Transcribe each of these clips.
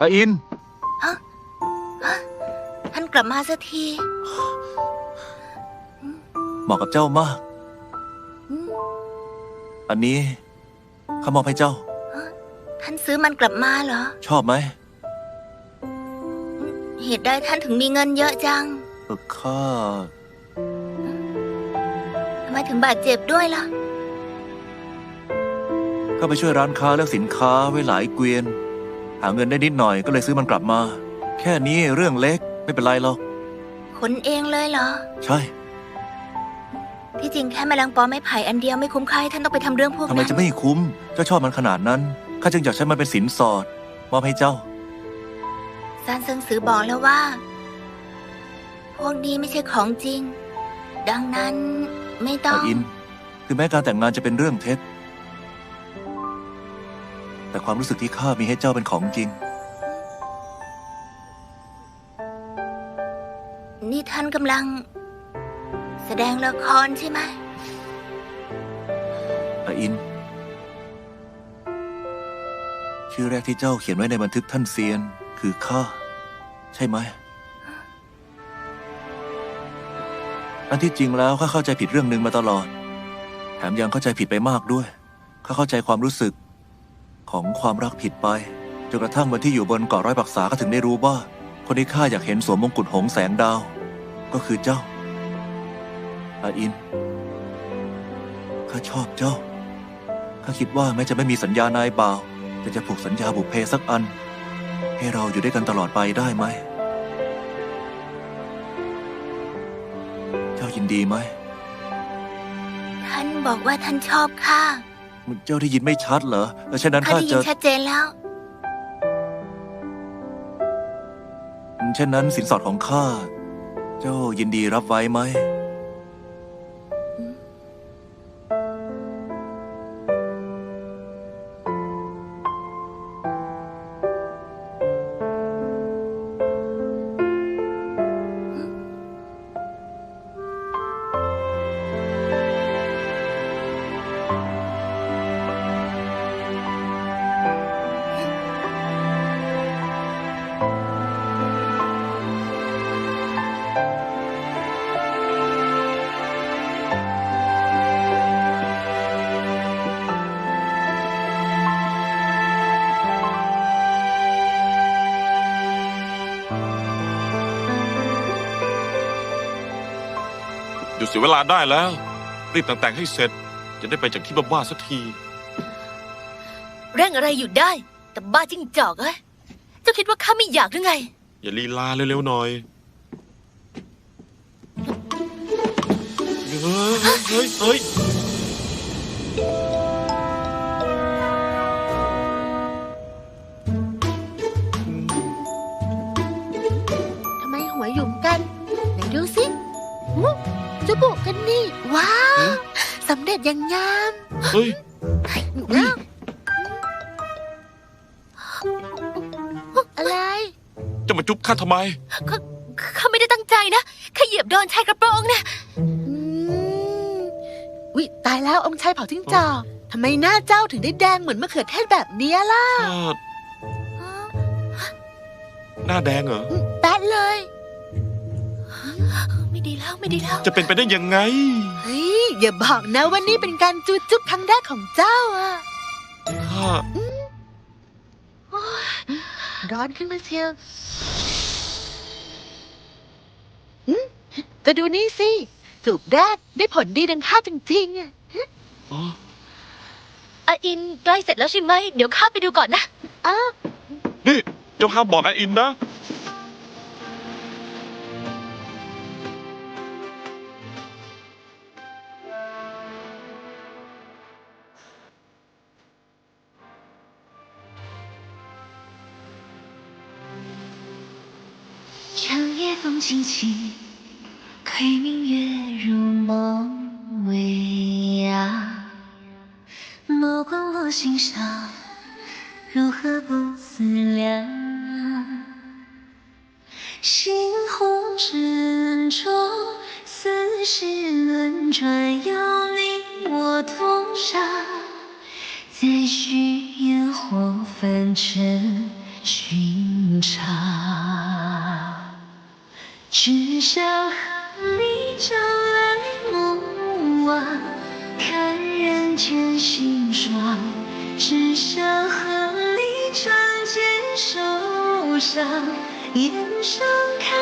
อาอิน ท่านกลับมาสักที เหมาะกับเจ้ามากอืมอันนี้ข้ามอบให้เจ้า ท่านซื้อมันกลับมาเหรอ ชอบไหมเหตุใดท่านถึงมีเงินเยอะจังเออข้าทำไมถึงบาดเจ็บด้วยล่ะ ข้าไปช่วยร้านค้าเลือกสินค้าไว้หลายเกวียน หาเงินได้นิดหน่อยก็เลยซื้อมันกลับมา แค่นี้เรื่องเล็กไม่เป็นไรหรอกขนเองเลยเหรอ ใช่ที่จริงแค่แมลงปอไม้ไผ่อันเดียวไม่คุ้มค่าให้ท่านต้องไปทำเรื่องพวกทำไมนั้นจะไม่คุ้ม เจ้าชอบมันขนาดนั้นข้าจึงอยากใช้มันเป็นสินสอดมอบให้เจ้า ซานเซิงสือบอกแล้วว่า พวกนี้ไม่ใช่ของจริง ดังนั้นไม่ต้ออาง อิน คือแม้การแต่งงานจะเป็นเรื่องเท็จ แต่ความรู้สึกที่ข้ามีให้เจ้าเป็นของจริง นี่ท่านกำลัง แสดงละครใช่ไหมอาอิน ชื่อแรกที่เจ้าเขียนไว้ในบันทึกท่านเซียน คือข้า ใช่ไหม อันที่จริงแล้วข้าเข้าใจผิดเรื่องหนึ่งมาตลอด แถมยังเข้าใจผิดไปมากด้วย ข้าเข้าใจความรู้สึก ของความรักผิดไปจนกระทั่งวันที่อยู่บนเกาะร้อยปักษาก็ถึงได้รู้ว่า คนที่ข้าอยากเห็นสวมมงกุฎหงแสงดาว ก็คือเจ้า อาอิน ข้าชอบเจ้า ข้าคิดว่าแม้จะไม่มีสัญญานายบ่าว แต่จะผูกสัญญาบุพเพสักอัน ให้เราอยู่ด้วยกันตลอดไปได้ไหม เจ้ายินดีไหม ท่านบอกว่าท่านชอบข้า เจ้าได้ยินไม่ชัดเหรอแล้วฉะนั้นข้าข้าได้ยิจะนชัดเจนแล้ว เช่นนั้นสินสอดของข้า เจ้ายินดีรับไว้ไหม หยุดเสียเวลาได้แล้ว รีบแต่งๆให้เสร็จ จะได้ไปจากที่บ้าๆสักที เร่งอะไรอยู่ได้ แต่บ้าจิ้งจอกเอ้ยเจ้าคิดว่าข้าไม่อยากหรือไง อย่าลีลาเร็วๆหน่อยเฮ้ยเฮ้ยเฮ้ย เร็จอย่างงามเฮ้ยอ้าวอะไร จะมาจุ๊บข้าทำไม ข้าไม่ได้ตั้งใจนะ ข้าเหยียบโดนชายกระโปรงนะอืมวิตายแล้วองค์ชายเผาทิ้งจอกทำไมหน้าเจ้าถึงได้แดงเหมือนมะเขือเทศแบบเนี้ยล่ะข้าหน้าแดงเหรออืมแป๊ดเลย ไม่ดีแล้วไม่ดีแล้ว จะเป็นไปได้ยังไง เฮ้ยอย่าบอกนะว่านี่เป็นการจูจุ๊บครั้งแรกของเจ้าอะข้าร้อนขึ้นมาเชียวอืมจะดูนี่สิสูบแรกได้ผลดีดังข้าจริงๆอะอ๋ออาอินใกล้เสร็จแล้วใช่ไหม เดี๋ยวข้าไปดูก่อนนะ อ้าว นี่เจ้าห้ามบอกอาอินนะ 风轻起，窥明月如梦微啊。目光落心上，如何不思量？星火之中，似是轮转，有你我同赏。再续烟火凡尘寻常，只想和你朝来暮往，看人间辛爽，只想和你长剑受伤，眼上看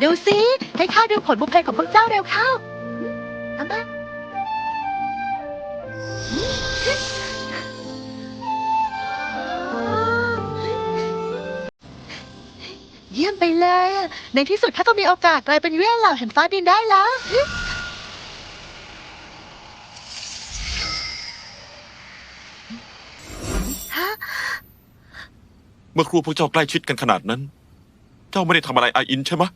ไหนดูสิให้ข้าดูผลบุพเพของพวกเจ้าเร็วเข้าเอามาเยี่ยมไปเลยอะในที่สุดข้าก็มีโอกาสกลายเป็นเวียนเหล่าแห่งฟ้าดินได้แล้ว เมื่อครูพวกเจ้าใกล้ชิดกันขนาดนั้น เจ้าไม่ได้ทำอะไรอาอินใช่ไหมะ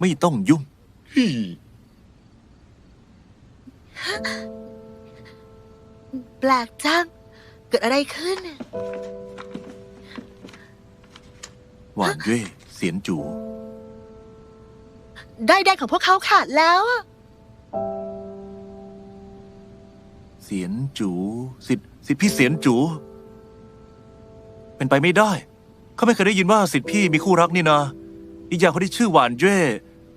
ไม่ต้องยุ่งฮี่แปลกจัง เกิดอะไรขึ้น หวานเย่เสียนจู ได้แดนของพวกเขาขาดแล้วอะเสียนจูสิทธิ์สิทธิพี่เสียนจู เป็นไปไม่ได้ เขาไม่เคยได้ยินว่าสิทธิพี่มีคู่รักนี่นา อีกอย่างคนที่ชื่อหวานเย่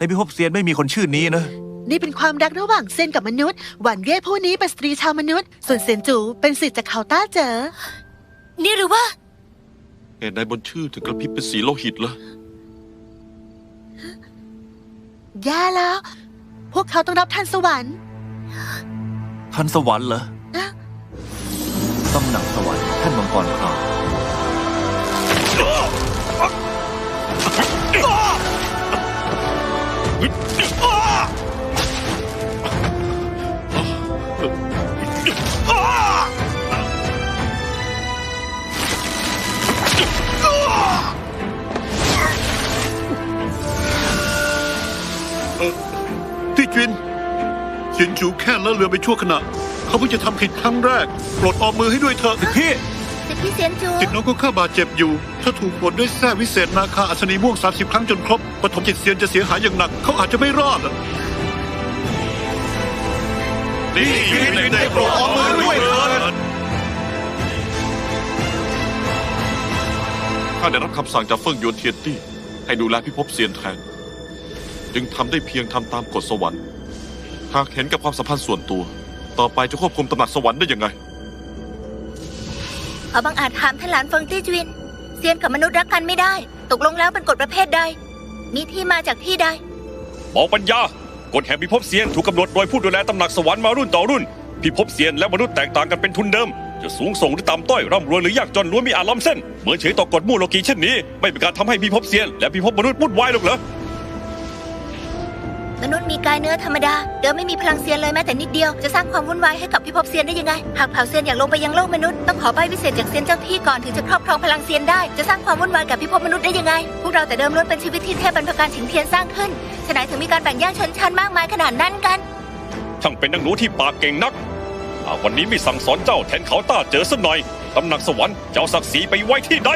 ในพิภพเซียนไม่มีคนชื่อนี้นะ นี่เป็นความรักระหว่างเซนกับมนุษย์ หวานเย่ผู้นี้เป็นสตรีชาวมนุษย์ ส่วนเซนจูเป็นสิทธิ์จากเขาต้าเจอ นี่หรือว่าเหตุใดบนชื่อถึงกระพริบเป็นสีโลหิตล่ะ แย่แล้ว พวกเขาต้องรับทันสวรรค์ท่านสวรรค์เหรอนะตำหนักสวรรค์ท่านมังกรคราม ที่จินเฉินจูแค่ละเรือไปชั่วขณะ เขาเพิ่งจะทำผิดครั้งแรก โปรดออกมือให้ด้วยเถอะพี่ สิทธิเสียนจูจิตน้องก็ข้าบาดเจ็บอยู่ ถ้าถูกฝนด้วยแส้วิเศษนาคาอัศนีม่วง 30 ครั้งจนครบปฐมจิตเซียนจะเสียหายอย่างหนัก เขาอาจจะไม่รอดอะนี่เด็กๆโปรดออกมือด้วยเถิดข้าได้รับคำสั่งจากเฟิ่งหยวนเทียนตี้ ให้ดูแลพิภพเซียนแทน จึงทำได้เพียงทำตามกฎสวรรค์หากเห็นกับความสัมพันธ์ส่วนตัว ต่อไปจะควบคุมตำหนักสวรรค์ได้ยังไง เอาบางอาจถามท่านหลานเฟิงตี้จวินเซียนกับมนุษย์รักกันไม่ได้ ตกลงแล้วเป็นกฎประเภทใด มีที่มาจากที่ใดบอกปัญญากฎแห่งพิภพเซียนถูกกำหนดโดยผู้ดูแลตำหนักสวรรค์มารุ่นต่อรุ่นพิภพเซียนและมนุษย์แตกต่างกันเป็นทุนเดิม จะสูงส่งหรือต่ำต้อยร่ำรวยหรือยากจนล้วนมีอาล้ำเส้นเหมือนเฉยต่อกฎมู่โลกีเช่นนี้ ไม่เป็นการทำให้พิภพเซียนและพิภพมนุษย์วุ่นวายหรอกเหรอ มนุษย์มีกายเนื้อธรรมดาเดิมไม่มีพลังเซียนเลยแม้แต่นิดเดียวจะสร้างความวุ่นวายให้กับพิภพเซียนได้ยังไงหากเผ่าเซียนอยากลงไปยังโลกมนุษย์ต้องขอใบวิเศษจากเซียนเจ้าที่ก่อนถึงจะครอบครองพลังเซียนได้จะสร้างความวุ่นวายกับพิภพมนุษย์ได้ยังไงพวกเราแต่เดิมล้วนเป็นชีวิตที่เทพบรรพการฉิงเทียนสร้างขึ้นฉะไหนถึงมีการแบ่งแยกชนชั้นมากมายขนาดนั้นกันช่างเป็นนางหนูที่ปากเก่งนักหากวันนี้ไม่สั่งสอนเจ้าแทนเขาต้าเจอสักหน่อยตำหนักสวรรค์จะเอาศักดิ์ศรีไปไว้ที่ใด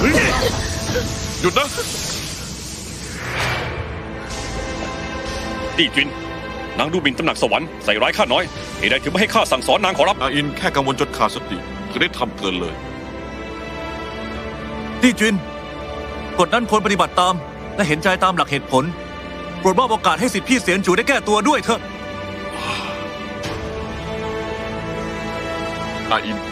หยุดนะตี้จินนางดูหมิ่นตำหนักสวรรค์ใส่ร้ายข้าน้อยเหตุใดถึงไม่ให้ข้าสั่งสอนนางขอรับ อาอินแค่กังวลจนขาดสติถึงได้ทำเกินเลย ตี้จินกฎนั้นควรปฏิบัติตาม และเห็นใจตามหลักเหตุผลโปรดมอบโอกาสให้สิทธิพี่เสียนจูได้แก้ตัวด้วยเถอะ อาอิน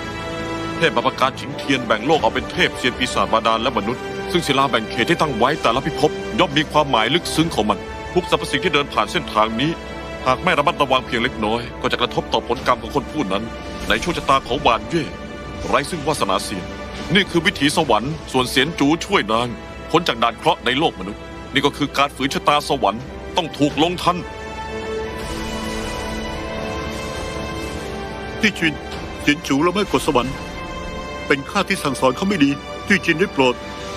เทพบรรพการฉิงเทียนแบ่งโลกออกเป็นเทพเซียนปีศาจบาดาลและมนุษย์ ซึ่งศิลาแบ่งเขตที่ตั้งไว้แต่ละพิภพย่อมมีความหมายลึกซึ้งของมัน ทุกสรรพสิ่งที่เดินผ่านเส้นทางนี้ หากไม่ระมัดระวังเพียงเล็กน้อย ก็จะกระทบต่อผลกรรมของคนผู้นั้น ในโชคชะตาของบานเย่ไร้ซึ่งวาสนาเสียนนี่คือวิถีสวรรค์ส่วนเสียนจูช่วยนางพ้นจากด่านเคราะห์ในโลกมนุษย์ นี่ก็คือการฝืนชะตาสวรรค์ต้องถูกลงทันที่จินเฉินจูละเมิดกฎสวรรค์ เป็นข้าที่สั่งสอนเขาไม่ดีที่จินได้โปรด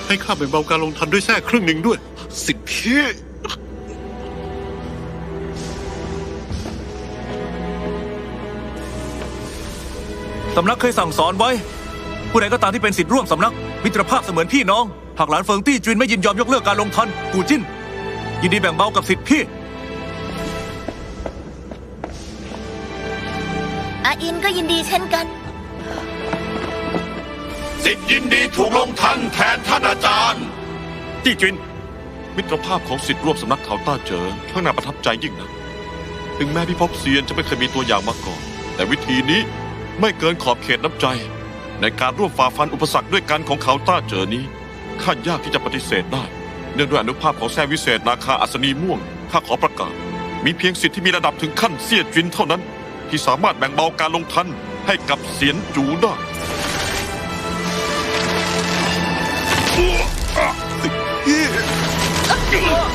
ให้ข้าแบ่งเบาการลงทันด้วยแท้ครึ่งหนึ่งด้วย สิทธิพี่ทำนักเคยสั่งสอนไว้ ผู้ใดก็ตามที่เป็นสิทธิ์ร่วมสำนัก มิตรภาพเสมือนพี่น้อง หากหลานเฟิงตี้จุนไม่ยินยอมยกเลิกการลงทันกูจิ้น ยินดีแบ่งเบากับสิทธิ์พี่ อาอินก็ยินดีเช่นกัน สิทธิ์ยินดีถูกลงทันแทนท่านอาจารย์จี้จิน มิตรภาพของสิทธิ์ร่วมสำนักเขาต้าเจอข้างหน้าประทับใจยิ่งนะ ถึงแม้พิภพเซียนจะไม่เคยมีตัวอย่างมาก่อน แต่วิธีนี้ไม่เกินขอบเขตน้ำใจ ในการร่วมฝ่าฟันอุปสรรคด้วยกันของเขาต้าเจอนี้ข้ายากที่จะปฏิเสธได้ เนื่องด้วยอนุภาพของแท้วิเศษนาคาอัศนีม่วงข้าขอประกาศ มีเพียงสิทธิ์ที่มีระดับถึงขั้นเสี้ยจินเท่านั้น ที่สามารถแบ่งเบาการลงทันให้กับเสียนจูได้ 으아!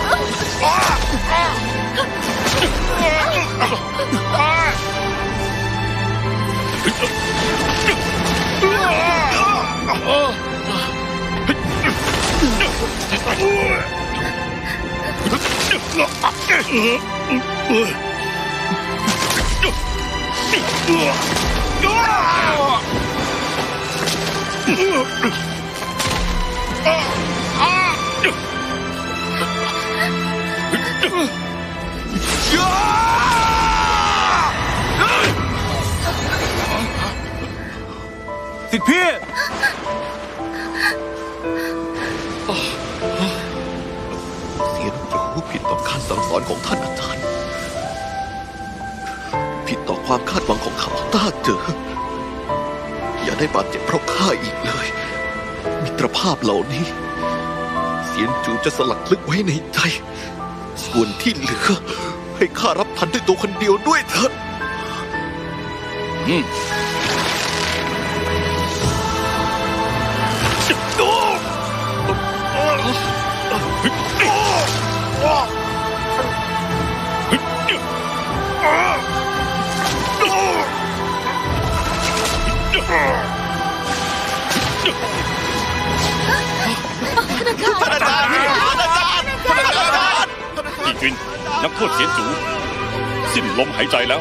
สิทธิ์พี่ เสียนจูผิดต่อการสั่งสอนของท่านอาจารย์ ผิดต่อความคาดหวังของเขาต้าเจอ อย่าได้บาดเจ็บเพราะข้าอีกเลย มิตรภาพเหล่านี้ เสียนจูจะสลักลึกไว้ในใจ ส่วนที่เหลือ ให้ข้ารับทันด้วยตัวคนเดียวด้วยเถิด จี้จิน นักโทษเสียนจู สิ้นลมหายใจแล้ว